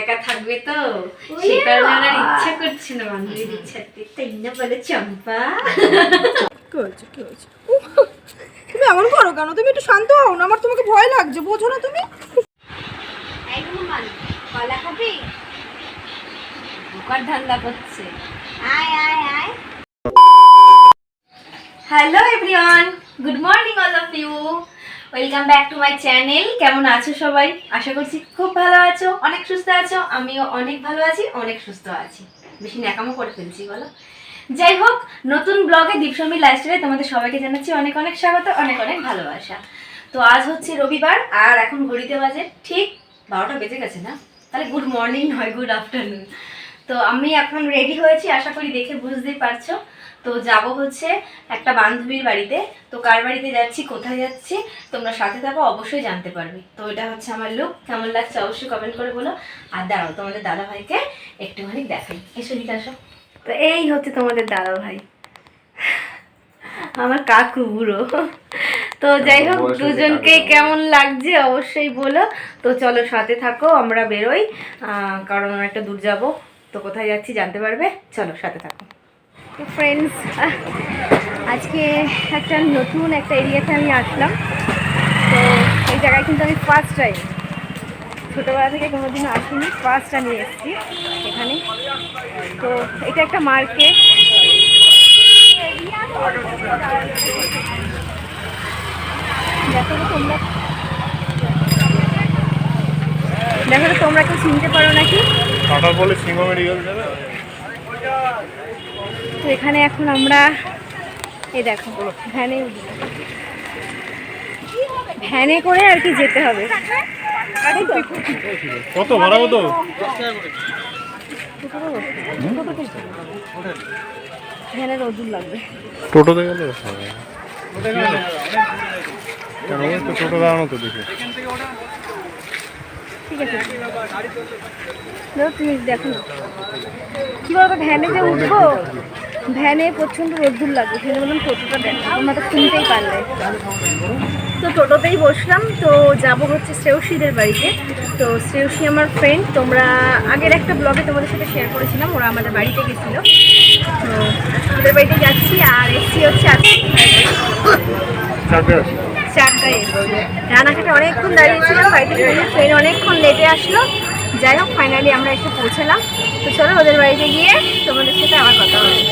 একা থাকবে তো। সে কারণে আমার ইচ্ছা করছে না বান্ধবীর ইচ্ছাতে তাই না বলে চম্পা। কি হয়েছে কি হয়েছে তুমি এমন করো কেন? তুমি একটু শান্ত হও না আমার তোমাকে ভয় লাগছে বোঝো না তুমি। কলা খাবি ঢোকার ধান্দা করছে। আয় আয় আয়। Hello everyone good morning all of you welcome back to my channel কেমন আছো সবাই? আশা করছি খুব ভালো আছো, অনেক সুস্থ আছো, আমিও অনেক ভালো আছি, অনেক সুস্থ আছি। বেশি ন্যাকামো করে ফেলছি, বলো। যাই হোক, নতুন ব্লগে দীপসমী লাইফস্টাইলে তোমাদের সবাইকে জানাচ্ছি অনেক অনেক স্বাগত, অনেক অনেক ভালোবাসা। তো আজ হচ্ছে রবিবার, আর এখন ঘড়িতে বাজে ঠিক বারোটা বেজে গেছে না? তাহলে গুড মর্নিং নয় গুড আফটারনুন তো আমি এখন রেডি হয়েছি, আশা করি দেখে বুঝতেই পারছ। তো যাব হচ্ছে একটা বান্ধবীর বাড়িতে। তো কার বাড়িতে যাচ্ছি কোথায় যাচ্ছি তোমরা সাথে থাকো অবশ্যই জানতে পারবে। তো এটা হচ্ছে আমার লুক কেমন লাগছে অবশ্যই কমেন্ট করে বলো। আর দাঁড়াও তোমাদের দাদা ভাইকে একটুখানি দেখাই। এসো দিকে আসো। তো এই হচ্ছে তোমাদের দাদা ভাই আমার কাকু বুড়ো। তো যাই হোক দুজনকে কেমন লাগছে অবশ্যই বলো। তো চলো সাথে থাকো আমরা বেরোই। আহ, কারণ আমরা একটা দূর যাব। তো কোথায় যাচ্ছি জানতে পারবে? চলো সাথে থাকো। তো ফ্রেন্ডস আজকে একটা নতুন একটা এরিয়াতে আমি আসলাম। তো এই জায়গায় কিন্তু আমি ফার্স্ট টাইম ছোটোবেলা থেকে কোনোদিনও আসিনি ফার্স্ট আমি এসেছি এখানে। তো এটা একটা মার্কেট দেখো তোমরা। দেখো তোমরা কেউ চিনতে পারো নাকি? বলে সিংহ মেডিকেল এখানে এখন আমরা এই দেখো ভ্যানে ভ্যানে করে আর কি যেতে হবে। কত ভাড়া কত ভ্যানে রোদুর লাগবে। টোটোতে গেলে? কেন? ওই তো টোটো দাঁড়ানো তো দেখে। ঠিক আছে। তুমি দেখো। কি বলতো ভ্যানে যে উঠবো? ভ্যানে প্রচণ্ড রোদ্দুর লাগবে সেটা বললাম টোটোটা দেখো আমরা তো শুনতেই পারলে। তো টোটোতেই বসলাম তো যাব হচ্ছে শ্রেয়সীদের বাড়িতে। তো শ্রেয়সী আমার ফ্রেন্ড তোমরা আগের একটা ব্লগে তোমাদের সাথে শেয়ার করেছিলাম ওরা আমাদের বাড়িতে গেছিল। তো ওদের বাড়িতে যাচ্ছি আর এসছি হচ্ছে চারটায় এসেছি। রানাঘাটে অনেকক্ষণ দাঁড়িয়েছিলাম বাড়িতে ট্রেন অনেকক্ষণ লেটে আসলো। যাই হোক ফাইনালি আমরা এসে পৌঁছালাম। তো চলো ওদের বাড়িতে গিয়ে তোমাদের সাথে আবার কথা হবে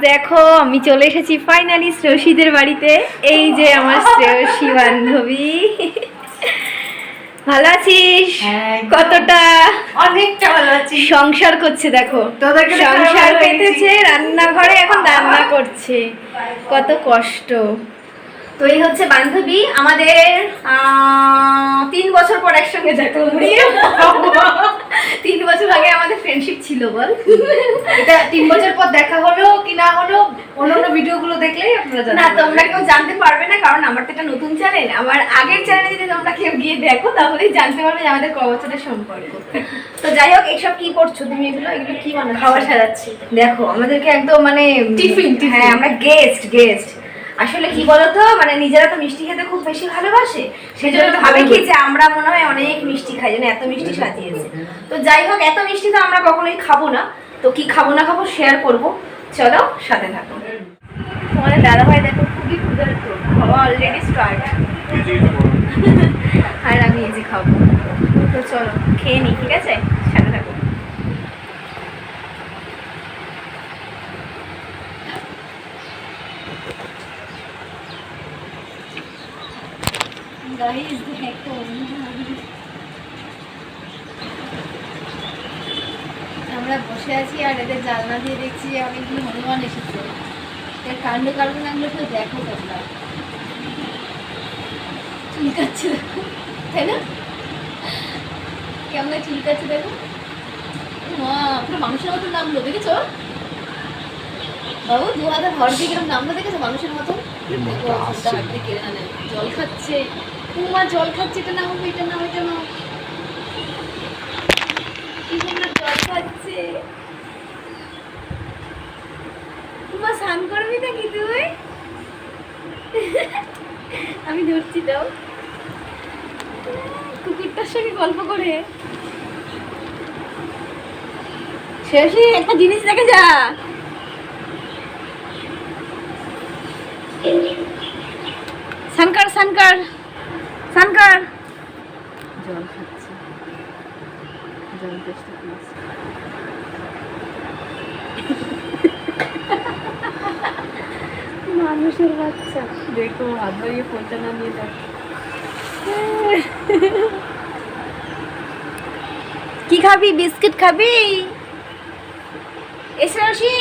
দেখো আমি চলে এসেছি ফাইনালি শ্রেয়সীদের বাড়িতে। এই যে আমার শ্রেয়সী বান্ধবী। ভালো আছিস? কতটা অনেকটা ভালো আছি। সংসার করছে দেখো। সংসার। পেতেছে রান্নাঘরে এখন রান্না করছে। কত কষ্ট। তো এই হচ্ছে বান্ধবী আমাদের আহ, তিন বছর পর একসঙ্গে দেখা তিন বছর আগে আমাদের ফ্রেন্ডশিপ ছিল বল। এটা তিন বছর পর দেখা হলো কি না হলো অন্যান্য ভিডিওগুলো দেখলেই আপনারা না তোমরা কেউ জানতে পারবে না কারণ আমার তো একটা নতুন চ্যানেল আমার আগের চ্যানেলে যদি তোমরা কেউ গিয়ে দেখো তাহলেই জানতে পারবে যে আমাদের ক বছরের সম্পর্ক। তো যাই হোক এইসব কি করছ তুমি এগুলো? এগুলো কি বানাচ্ছো? খাবার সাজাচ্ছি দেখো আমাদেরকে একদম মানে টিফিন। হ্যাঁ আমরা গেস্ট গেস্ট আসলে কি বলতো? মানে নিজেরা তো মিষ্টি খেতে খুব বেশি ভালোবাসে। সেই জন্য ভাবে কি যে আমরা মনে হয় অনেক মিষ্টি খাই জন্য এত মিষ্টি সাজিয়েছে। তো যাই হোক এত মিষ্টি তো আমরা কখনোই খাব না। তো কি খাব না খাব শেয়ার করব। চলো সাথে থাকো। তোমাদের দাদা ভাই দেখো খুবই ক্ষুধার্ত। খাওয়া অলরেডি স্টার্ট আর আমি এই যে খাব। তো চলো খেয়ে নিই ঠিক আছে সাথে থাকো Guys, দেখো আমরা বসে আছি আর এদের জানলা দিয়ে দেখছি অনেকগুলো হনুমান এসেছে। এর কাণ্ড কারখানাগুলো তো দেখো তোমরা। চুলকাচ্ছে দেখো তাই না? কেমন চুলকাচ্ছে দেখো? মা পুরো মানুষের মতো নামলো দেখেছ? বাবু দু হাতে ভর দিয়ে কিরম নামলো দেখেছ? মানুষের মতো। জল খাচ্ছে। উমা জল খাচ্ছে, এটা এটা নাও, এটা না কি সুন্দর জল খাচ্ছে। উমা স্নান করবি নাকি তুই? আমি ধরছি, দাও। কুকুরটা সঙ্গে গল্প করে। শেষে একটা জিনিস দেখে যা। সানকার সানকার। সানকার জল খাচ্ছে। জল চেষ্টা করছে। মানুষের বাচ্চা। দেখো হাত ধরিয়ে ফোনটা না নিয়ে দেখ কি খাবি? বিস্কিট খাবি? এসে রসি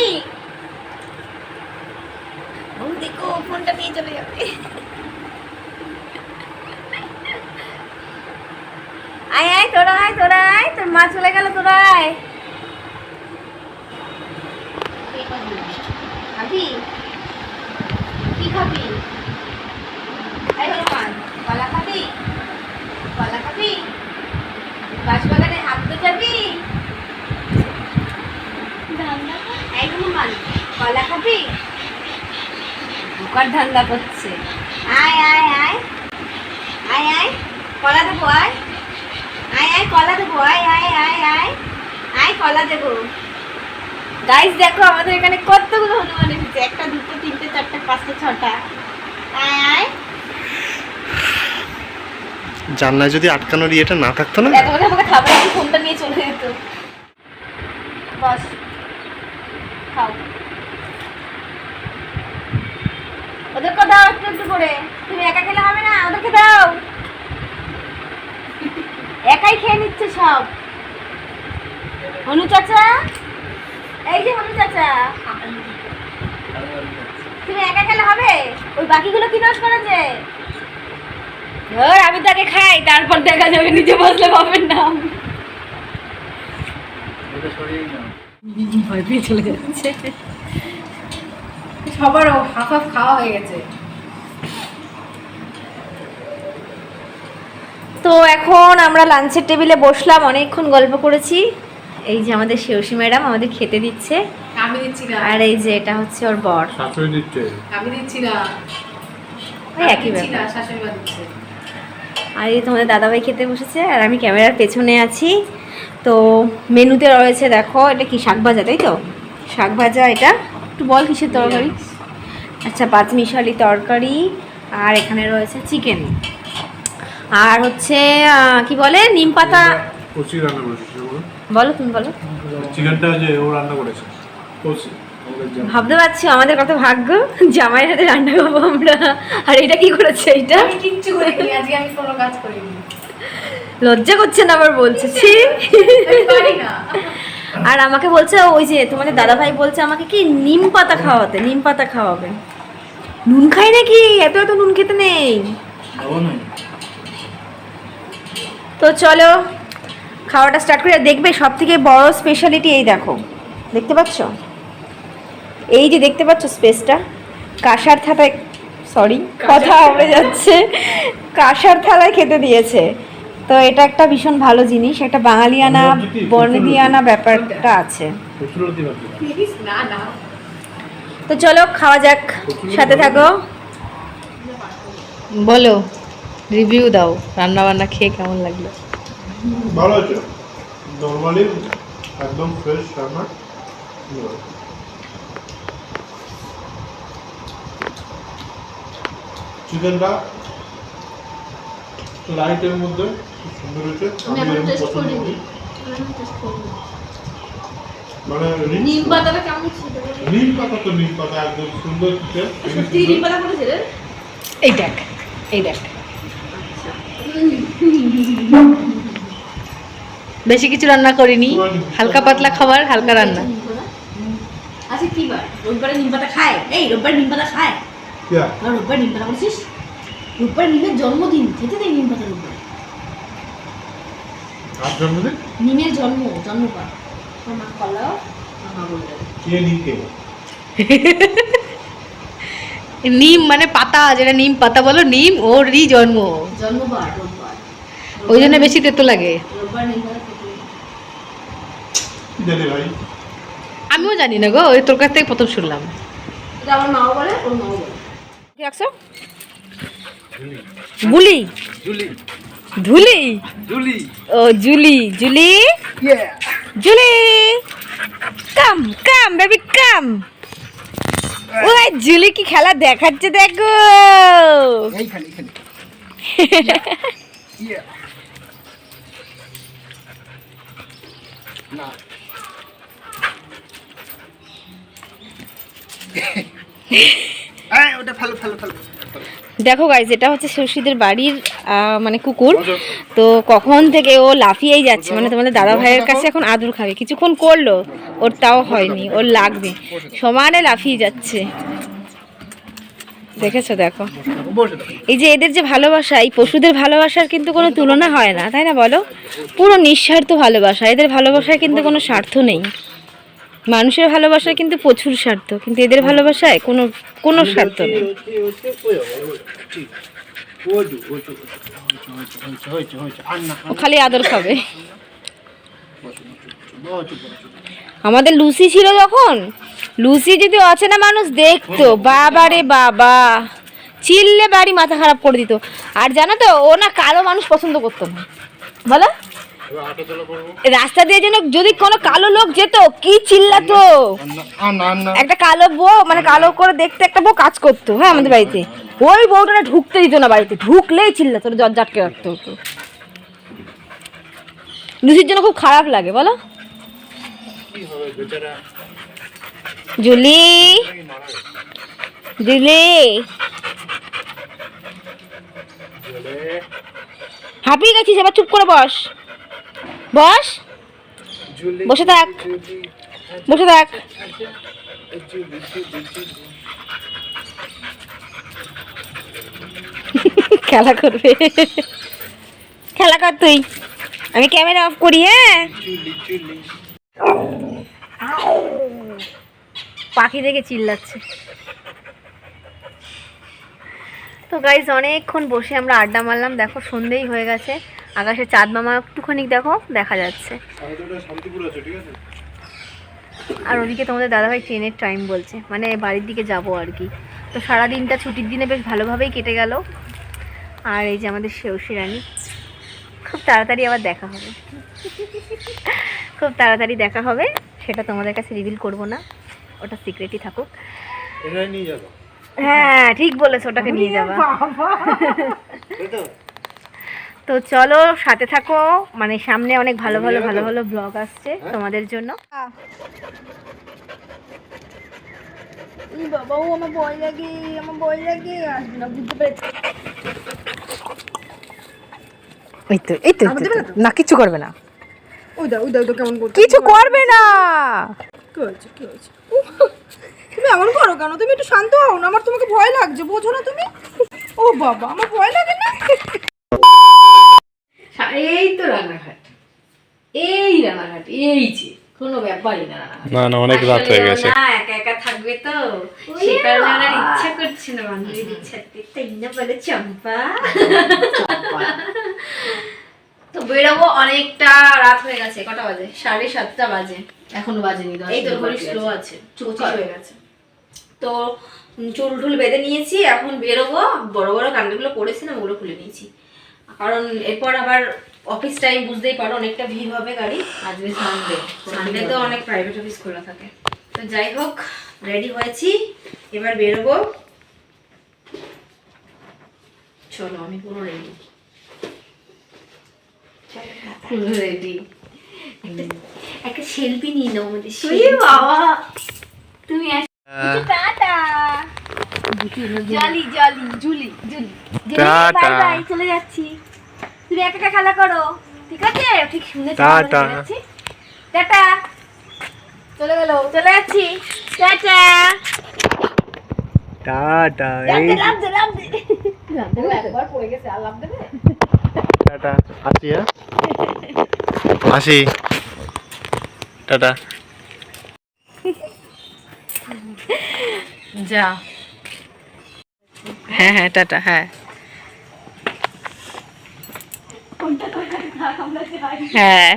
দেখো ফোনটা নিয়ে চলে যাবে। আয় আয় তোরা আয় তোরা, আয়, তোর মা চলে গেল তোরা, আয়। খাবি কি খাবি? কলা খাবি? কলা খাবি? কলা খাবি? ধান্দা করছে। আয় আয় আয়। আয় আয়। কলা দেবো, আয়। আয় আয় কলা দেবো আয় আয় আয় আয়। আয় কলা দেবো। গাইস দেখো আমাদের এখানে কতগুলো হনুমান এসেছে। একটা দুটো তিনটে চারটে পাঁচটা ছটা। আয় আয়। জানলায় যদি আটকানোর ইয়েটা না থাকতো না? এতক্ষণে আমাকে খাবার দিয়ে ফোনটা নিয়ে চলে যেত। বস খাও। ওদেরকে দাও একটু একটু করে। তুমি একা খেলে হবে না? ওদেরকে দাও। একাই খেয়ে নিচ্ছে সব। হনু চাচা? এই যে হনু চাচা। তুমি একা খেলে হবে? ওই বাকিগুলো কি দোষ করেছে? ধর, আমি তাকে খাই, তারপর দেখা যাবে, নিজে বসলে পাবেন না। ভয় পেয়ে চলে যাচ্ছে সবার হাফ হাফ খাওয়া হয়ে গেছে। তো এখন আমরা লাঞ্চের টেবিলে বসলাম অনেকক্ষণ গল্প করেছি। এই যে আমাদের শেষী ম্যাডাম আমাদের খেতে দিচ্ছে। আমি দিচ্ছি না। আর এই যে এটা হচ্ছে ওর বর। শাশুড়ি দিচ্ছে। আমি দিচ্ছি না। ওই একই দিচ্ছি না ব্যাপার। শাশুড়ি মা দিচ্ছে। আর এই তোমাদের দাদাভাই খেতে বসেছে আর আমি ক্যামেরার পেছনে আছি। তো মেনুতে রয়েছে দেখো এটা কি শাক ভাজা তাই তো? শাক ভাজা এটা। একটু বল কিসের তরকারি? আচ্ছা পাঁচমিশালি তরকারি আর এখানে রয়েছে চিকেন। আর হচ্ছে কি বলে? নিম পাতা কচি রান্না করেছে বলো। তুমি বলো। চিকেনটা যে ও রান্না করেছে কচি। ভাবতে পারছি আমাদের কত ভাগ্য জামাই হাতে রান্না করব আমরা। আর এটা কি করেছে এইটা? আমি কিচ্ছু করিনি আজকে আমি কোনো কাজ করিনি। লজ্জা করছে না আবার বলছে ছি। আমি পারি না। আর আমাকে বলছে ওই যে তোমাদের দাদা ভাই বলছে আমাকে কি নিম পাতা খাওয়াতে নিম পাতা খাওয়াবে। নুন খাই নাকি? এত এত নুন খেতে নেই। তো চলো খাওয়াটা স্টার্ট করে। দেখবে সব থেকে বড় স্পেশালিটি এই দেখো। দেখতে পাচ্ছ? এই যে দেখতে পাচ্ছ স্পেসটা কাঁসার থালায় সরি কথা হবে যাচ্ছে। কাঁসার থালায় খেতে দিয়েছে। তো এটা একটা ভীষণ ভালো জিনিস। একটা বাঙালিয়ানা বর্ণদিয়ানা ব্যাপারটা আছে। তো চলো খাওয়া যাক। সাথে থাকো। বলো। রিভিউ দাও রান্না বান্না খেয়ে কেমন লাগল? ভালো আছে। নর্মালি একদম ফ্রেশ রান্না। চিকেনটা লাইটের মধ্যে খুব সুন্দর হয়েছে। পছন্দ করি। মানে নিম পাতাটা কেমন ছিল? নিম পাতা তো নিম পাতা একদম সুন্দর দিতে সত্যি নিম পাতা করেছিল? এই দেখ এই দেখ। বেশি কিছু রান্না করিনি হালকা পাতলা খাবার হালকা রান্না। আচ্ছা কি বার? রোববারে নিম পাতা খায়? এই রোববার নিম পাতা খায়। রোববার নিম পাতা করেছিস রোববার নিমের জন্মদিন খেতে দেয় নিম পাতা রোববার। আর জন্মদিন? নিমের জন্ম জন্মপাত মা কলাও মা বলবে কে নিকে নিম মানে পাতা যেটা নিম পাতা বলো নিম ওরই জন্ম। জন্মবার ওই জন্য বেশি তেতো লাগে। আমিও জানি না গো ওই তোর কাছ থেকে প্রথম শুনলাম। এটা আমার মাও বলে ওর মাও বলে। কি রাখছো? বুলি ধুলি জুলি ও Julie Julie Julie come come baby come. ওই জুলি কি খেলা দেখাচ্ছে দেখো। এইখানে না দেখো গাইজ এটা হচ্ছে শশীদের বাড়ির আহ, মানে কুকুর। তো কখন থেকে ও লাফিয়েই যাচ্ছে মানে তোমাদের দাদা ভাইয়ের কাছে এখন আদর খাবে। কিছুক্ষণ করল ওর তাও হয়নি ওর লাগবে। সমানে লাফিয়ে যাচ্ছে। দেখেছ দেখো। এই যে এদের যে ভালোবাসা এই পশুদের ভালোবাসার কিন্তু কোনো তুলনা হয় না তাই না বলো? পুরো নিঃস্বার্থ ভালোবাসা এদের ভালোবাসায় কিন্তু কোনো স্বার্থ নেই। মানুষের ভালোবাসায় কিন্তু প্রচুর স্বার্থ কিন্তু এদের ভালোবাসায় কোনো কোনো স্বার্থ নেই। খালি আদর খাবে। আমাদের লুসি ছিল যখন? লুসি যদি অচেনা মানুষ দেখতো বাবা রে বাবা। চিল্লে বাড়ি মাথা খারাপ করে দিত। আর জানো তো ও না কালো মানুষ পছন্দ করতো না। বলো? রাস্তা দিয়ে যেন যদি কোনো কালো লোক যেত কি চিল্লাতো? একটা কালো বউ মানে কালো করে দেখতে একটা বউ কাজ করতো হ্যাঁ আমাদের বাড়িতে। ওই বউটা না ঢুকতে দিত না বাড়িতে। ঢুকলেই চিল্লাতো দরজা আটকে রাখতো ওকে লুসির জন্য খুব খারাপ লাগে বলো? জুলি? জুলি? হাঁপিয়ে গেছিস এবার চুপ করে বস। বস? বসে থাক। বসে থাক। খেলা করবে। খেলা কর তুই। আমি ক্যামেরা অফ করি হ্যাঁ? পাখি দেখে চিল্লাচ্ছে। তো গাইজ অনেকক্ষণ বসে আমরা আড্ডা মারলাম। দেখো, সন্ধেই হয়ে গেছে। আকাশে চাঁদ মামা একটুখানি দেখো, দেখা যাচ্ছে। আর ওদিকে তোমাদের দাদাভাই ট্রেনের টাইম বলছে। মানে বাড়ির দিকে যাব আর কি। তো সারা দিনটা ছুটির দিনে বেশ ভালোভাবেই কেটে গেল। আর এই যে আমাদের শেউসি রানী। খুব তাড়াতাড়ি আবার দেখা হবে। খুব তাড়াতাড়ি দেখা হবে, সেটা তোমাদের কাছে রিভিল করব না। ওটা সিক্রেটই থাকুক। হ্যাঁ ঠিক বলেছ ওটাকে নিয়ে যাবা। তো তো চলো সাথে থাকো। মানে সামনে অনেক ভালো ভালো ভালো ভালো ব্লগ আসছে তোমাদের জন্য। এই বাবা ও আমার ভয় লাগে আমার ভয় লাগে আসবে না বুঝতে পেরেছি। এই তো এই তো না? কিছু করবে না। ওই দাও ওই দাও তো কেমন করছে? কিছু করবে না। কি হয়েছে কি হয়েছে? এমন করো কেন? তুমি একটু শান্ত হও না আমার তোমাকে ভয় লাগছে বোঝো না তুমি। ও বাবা আমার ভয় লাগে না। এই তো রান্নাঘাট। এই রান্নাঘাট এই যে কোনো ব্যাপারই না না না অনেক রাত হয়ে গেছে। না একা একা থাকবে তো। সে কারণে আমার ইচ্ছা করছে না বান্ধবীর ইচ্ছাতে তাই না বলে চম্পা। তো বেরোবো অনেকটা রাত হয়ে গেছে কটা বাজে? সাড়ে সাতটা বাজে। এখনও বাজেনি এই তো ঘড়ি স্লো আছে। পঁচিশ হয়ে গেছে। তো চুল টুল বেঁধে নিয়েছি এখন বেরোবো। বড় বড় কাণ্ডগুলো পড়েছিলাম ওগুলো খুলে নিয়েছি। কারণ এরপর আবার অফিস টাইম বুঝতেই পারো অনেকটা ভিড় হবে গাড়ি। আজকে সানডে সানডে তো অনেক প্রাইভেট অফিস খোলা থাকে। তো যাই হোক রেডি হয়েছি। এবার বেরোবো। চলো আমি পুরো রেডি রেডি একটা সেলফি নিয়ে নাও আমাদের বাবা তুমি চলে যাচ্ছি। তুমি একা একা খেলা করো ঠিক আছে? ঠিক শুনে টাটা। টাটা চলে গেল চলে যাচ্ছি। টাটা টাটা টাটা আসি হ্যাঁ? আসি। টাটা যা। হ্যাঁ হ্যাঁ টাটা হ্যাঁ। হ্যাঁ।